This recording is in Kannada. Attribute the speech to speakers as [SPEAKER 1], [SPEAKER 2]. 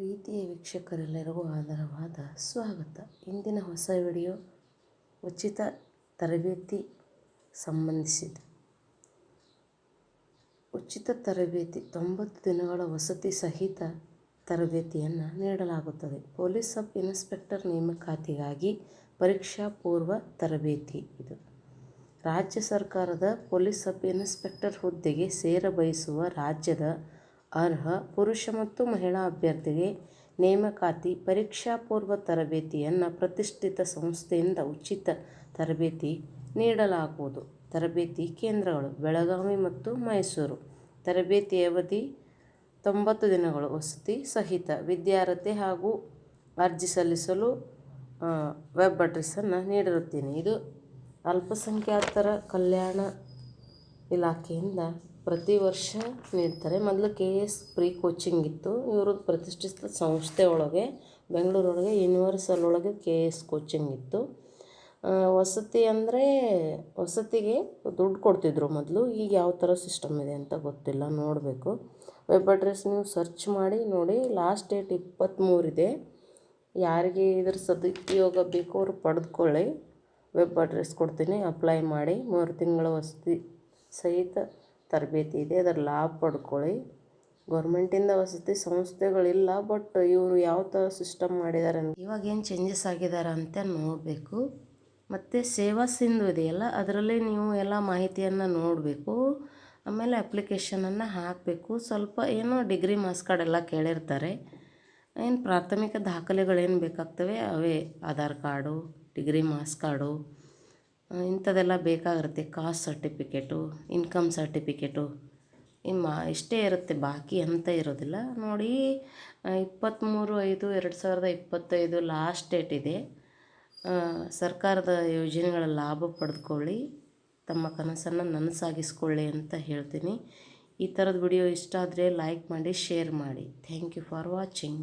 [SPEAKER 1] ಪ್ರೀತಿಯ ವೀಕ್ಷಕರೆಲ್ಲರಿಗೂ ಆಧಾರವಾದ ಸ್ವಾಗತ. ಇಂದಿನ ಹೊಸ ವಿಡಿಯೋ ಉಚಿತ ತರಬೇತಿ ಸಂಬಂಧಿಸಿದೆ. ಉಚಿತ ತರಬೇತಿ, ತೊಂಬತ್ತು ದಿನಗಳ ವಸತಿ ಸಹಿತ ತರಬೇತಿಯನ್ನು ನೀಡಲಾಗುತ್ತದೆ. ಪೊಲೀಸ್ ಸಬ್ ಇನ್ಸ್ಪೆಕ್ಟರ್ ನೇಮಕಾತಿಗಾಗಿ ಪರೀಕ್ಷಾ ಪೂರ್ವ ತರಬೇತಿ ಇದು. ರಾಜ್ಯ ಸರ್ಕಾರದ ಪೊಲೀಸ್ ಸಬ್ ಇನ್ಸ್ಪೆಕ್ಟರ್ ಹುದ್ದೆಗೆ ಸೇರಬಯಸುವ ರಾಜ್ಯದ ಅರ್ಹ ಪುರುಷ ಮತ್ತು ಮಹಿಳಾ ಅಭ್ಯರ್ಥಿಗೆ ನೇಮಕಾತಿ ಪರೀಕ್ಷಾ ಪೂರ್ವ ತರಬೇತಿಯನ್ನು ಪ್ರತಿಷ್ಠಿತ ಸಂಸ್ಥೆಯಿಂದ ಉಚಿತ ತರಬೇತಿ ನೀಡಲಾಗುವುದು. ತರಬೇತಿ ಕೇಂದ್ರಗಳು ಬೆಳಗಾವಿ ಮತ್ತು ಮೈಸೂರು. ತರಬೇತಿ ಅವಧಿ ತೊಂಬತ್ತು ದಿನಗಳು ವಸತಿ ಸಹಿತ ವಿದ್ಯಾರ್ಹತೆ ಹಾಗೂ ಅರ್ಜಿ ಸಲ್ಲಿಸಲು ವೆಬ್ ಅಡ್ರೆಸ್ಸನ್ನು ನೀಡಿರುತ್ತೇನೆ. ಇದು ಅಲ್ಪಸಂಖ್ಯಾತರ ಕಲ್ಯಾಣ ಇಲಾಖೆಯಿಂದ ಪ್ರತಿ ವರ್ಷ ನೀಡ್ತಾರೆ. ಮೊದಲು ಕೆ ಎಸ್ ಪ್ರೀ ಕೋಚಿಂಗ್ ಇತ್ತು. ಇವರು ಪ್ರತಿಷ್ಠಿತ ಸಂಸ್ಥೆ ಒಳಗೆ, ಬೆಂಗಳೂರೊಳಗೆ ಯೂನಿವರ್ಸಲ್ ಒಳಗೆ ಕೆ ಎಸ್ ಕೋಚಿಂಗ್ ಇತ್ತು. ವಸತಿ ಅಂದರೆ ವಸತಿಗೆ ದುಡ್ಡು ಕೊಡ್ತಿದ್ರು ಮೊದಲು. ಈಗ ಯಾವ ಥರ ಸಿಸ್ಟಮ್ ಇದೆ ಅಂತ ಗೊತ್ತಿಲ್ಲ, ನೋಡಬೇಕು. ವೆಬ್ ಅಡ್ರೆಸ್ ನೀವು ಸರ್ಚ್ ಮಾಡಿ, ನೋಡಿ. ಲಾಸ್ಟ್ ಡೇಟ್ ಇಪ್ಪತ್ತ್ಮೂರಿದೆ ಯಾರಿಗೆ ಇದ್ರ ಸದುಪಯೋಗ ಬೇಕು ಅವರು ಪಡೆದುಕೊಳ್ಳಿ ವೆಬ್ ಅಡ್ರೆಸ್ ಕೊಡ್ತೀನಿ, ಅಪ್ಲೈ ಮಾಡಿ. ಮೂರು ತಿಂಗಳ ವಸತಿ ಸಹಿತ ತರಬೇತಿ ಇದೆ ಅದರ ಲಾಭ ಪಡ್ಕೊಳ್ಳಿ. ಗೌರ್ಮೆಂಟಿಂದ ವಸತಿ ಸಂಸ್ಥೆಗಳಿಲ್ಲ, ಬಟ್ ಇವರು ಯಾವ ಥರ ಸಿಸ್ಟಮ್ ಮಾಡಿದ್ದಾರೆ ಇವಾಗ ಏನು ಚೇಂಜಸ್ ಆಗಿದ್ದಾರೆ ಅಂತ ನೋಡಬೇಕು. ಮತ್ತು ಸೇವಾ ಸಿಂಧು ಇದೆಯಲ್ಲ, ಅದರಲ್ಲಿ ನೀವು ಎಲ್ಲ ಮಾಹಿತಿಯನ್ನು ನೋಡಬೇಕು. ಆಮೇಲೆ ಅಪ್ಲಿಕೇಶನನ್ನು ಹಾಕಬೇಕು. ಸ್ವಲ್ಪ ಏನು ಡಿಗ್ರಿ ಮಾರ್ಕ್ಸ್ ಕಾರ್ಡ್ ಎಲ್ಲ ಕೇಳಿರ್ತಾರೆ. ಏನು ಪ್ರಾಥಮಿಕ ದಾಖಲೆಗಳೇನು ಬೇಕಾಗ್ತವೆ? ಅವೇ Aadhaar card degree marks card. ಇಂಥದ್ದೆಲ್ಲ ಬೇಕಾಗಿರುತ್ತೆ. Caste certificate, income certificate. ಇಮ್ಮ, ಇಷ್ಟೇ ಇರುತ್ತೆ. ಬಾಕಿ ಅಂತ ಇರೋದಿಲ್ಲ. ನೋಡಿ ಇಪ್ಪತ್ತ್ಮೂರು, ಐದು, ಎರಡು ಸಾವಿರದ ಇಪ್ಪತ್ತೈದು ಲಾಸ್ಟ್ ಡೇಟ್ ಇದೆ. ಸರ್ಕಾರದ ಯೋಜನೆಗಳ ಲಾಭ ಪಡೆದುಕೊಳ್ಳಿ. ತಮ್ಮ ಕನಸನ್ನು ನನಸಾಗಿಸ್ಕೊಳ್ಳಿ ಅಂತ ಹೇಳ್ತೀನಿ. ಈ ಥರದ ವಿಡಿಯೋ ಇಷ್ಟ ಆದರೆ ಲೈಕ್ ಮಾಡಿ ಶೇರ್ ಮಾಡಿ. Thank you for watching